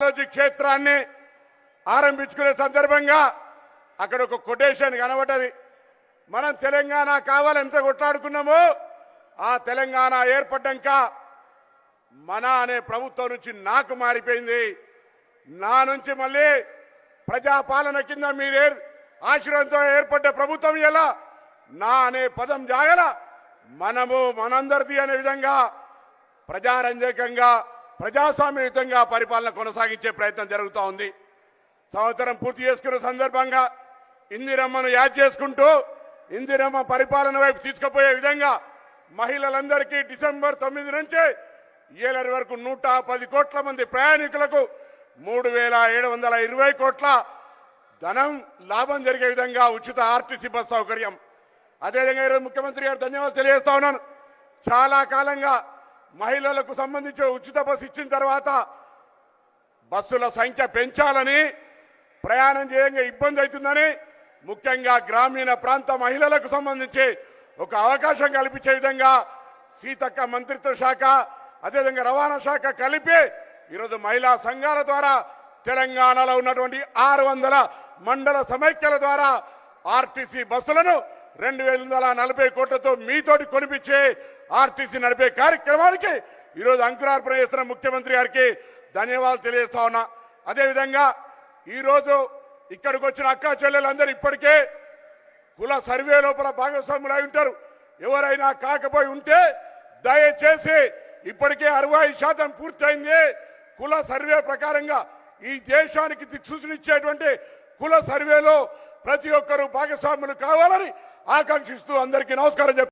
Technology క్షేత్రాన్ని ఆరంభించుకునే సందర్భంగా అక్కడ ఒక కొటేషన్ కనబడ్డది. మనం తెలంగాణ కావాలంత ఎంత కొట్లాడుకున్నామో ఆ తెలంగాణ ఏర్పడ్డాక మన అనే ప్రభుత్వం నుంచి నాకు మారిపోయింది. నా నుంచి మళ్ళీ ప్రజాపాలన కింద మీరే ఆశ్రయంతో ఏర్పడ్డ ప్రభుత్వం ఎలా? నా అనే పదం జాగల మనము మనందరిది అనే విధంగా ప్రజారంజకంగా ప్రజాస్వామ్యయుతంగా పరిపాలన కొనసాగించే ప్రయత్నం జరుగుతూ ఉంది. సంవత్సరం పూర్తి చేసుకున్న సందర్భంగా ఇందిరమ్మను యాద్ చేసుకుంటూ ఇందిరమ్మ పరిపాలన వైపు తీసుకుపోయే విధంగా మహిళలందరికీ డిసెంబర్ తొమ్మిది నుంచి ఏలరి వరకు నూట పది కోట్ల మంది ప్రయాణికులకు మూడు వేల ఏడు వందల ఇరవై కోట్ల ధనం లాభం జరిగే విధంగా ఉచిత ఆర్టీసీ బస్ సౌకర్యం. అదేవిధంగా ఈరోజు ముఖ్యమంత్రి గారు ధన్యవాదాలు తెలియజేస్తా ఉన్నాను. చాలా కాలంగా మహిళలకు సంబంధించి ఉచిత బస్సు ఇచ్చిన తర్వాత బస్సుల సంఖ్య పెంచాలని ప్రయాణం చేయంగా ఇబ్బంది అవుతుందని ముఖ్యంగా గ్రామీణ ప్రాంత మహిళలకు సంబంధించి ఒక అవకాశం కల్పించే విధంగా సీతక్క మంత్రిత్వ శాఖ అదేవిధంగా రవాణా శాఖ కలిపి ఈరోజు మహిళా సంఘాల ద్వారా తెలంగాణలో ఉన్నటువంటి ఆరు వందల మండల సమైక్యల ద్వారా ఆర్టీసీ బస్సులను రెండు వేల వందల నలభై కోట్లతో మీతోటి కొనిపించే ఆర్టీసీ నడిపే కార్యక్రమానికి ఈరోజు అంకురార్పణ చేస్తున్న ముఖ్యమంత్రి గారికి ధన్యవాదాలు తెలియజేస్తా ఉన్నా. అదేవిధంగా ఈరోజు ఇక్కడికి వచ్చిన అక్క చెల్లెలందరూ ఇప్పటికే కుల సర్వే లోపల భాగస్వాములు అయి ఉంటారు. ఎవరైనా కాకపోయి ఉంటే దయచేసి ఇప్పటికే అరవై శాతం పూర్తయింది. కుల సర్వే ప్రకారంగా ఈ దేశానికి దిక్సూచనిచ్చేటువంటి కుల సర్వేలో ప్రతి ఒక్కరూ భాగస్వాములు కావాలని ఆకాంక్షిస్తూ అందరికీ నమస్కారం చెప్పి